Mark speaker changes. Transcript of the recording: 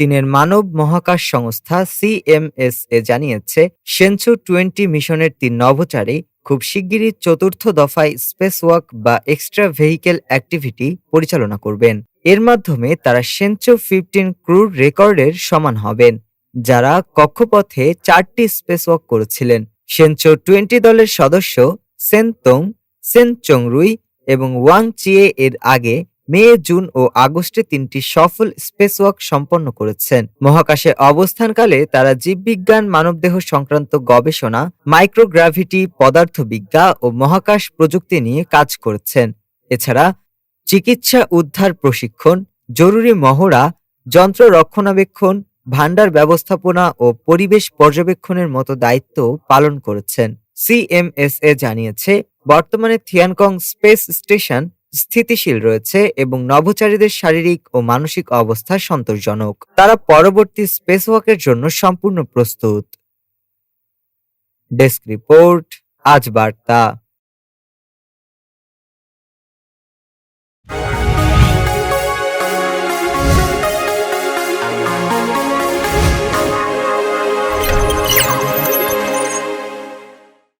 Speaker 1: চীনের মানব মহাকাশ সংস্থা সিএমএসএ জানিয়েছে সেনচু টোয়েন্টি মিশনের তিন নভোচারী খুব শিগগিরই চতুর্থ দফায় স্পেস ওয়াক বা এক্সট্রা ভেহিকেল অ্যাক্টিভিটি পরিচালনা করবেন। এর মাধ্যমে তারা সেনচো ফিফটিন ক্রুর রেকর্ডের সমান হবেন, যারা কক্ষপথে চারটি স্পেস ওয়াক করেছিলেন। সেনচো টোয়েন্টি দলের সদস্য সেনতং সেন চংরুই এবং ওয়াং চিয়ে এর আগে মে, জুন ও আগস্টে তিনটি সফল স্পেসওয়াক সম্পন্ন করেছেন। মহাকাশে অবস্থানকালে তারা জীববিজ্ঞান, মানবদেহ সংক্রান্ত গবেষণা মাইক্রোগ্রাভিটি পদার্থবিদ্যা ও মহাকাশ প্রযুক্তি নিয়ে কাজ করেছেন। এছাড়া চিকিৎসা উদ্ধার প্রশিক্ষণ, জরুরি মহড়া, যন্ত্র রক্ষণাবেক্ষণ ভান্ডার ব্যবস্থাপনা ও পরিবেশ পর্যবেক্ষণের মতো দায়িত্ব পালন করেছেন। সিএমএসএ জানিয়েছে, বর্তমানে থিয়ানকং স্পেস স্টেশন স্থিতিশীল রয়েছে এবং নভোচারীদের শারীরিক ও মানসিক অবস্থা সন্তোষজনক। তারা পরবর্তী স্পেস ওয়াকের জন্য সম্পূর্ণ প্রস্তুত। ডেস্ক রিপোর্ট, আজ বার্তা।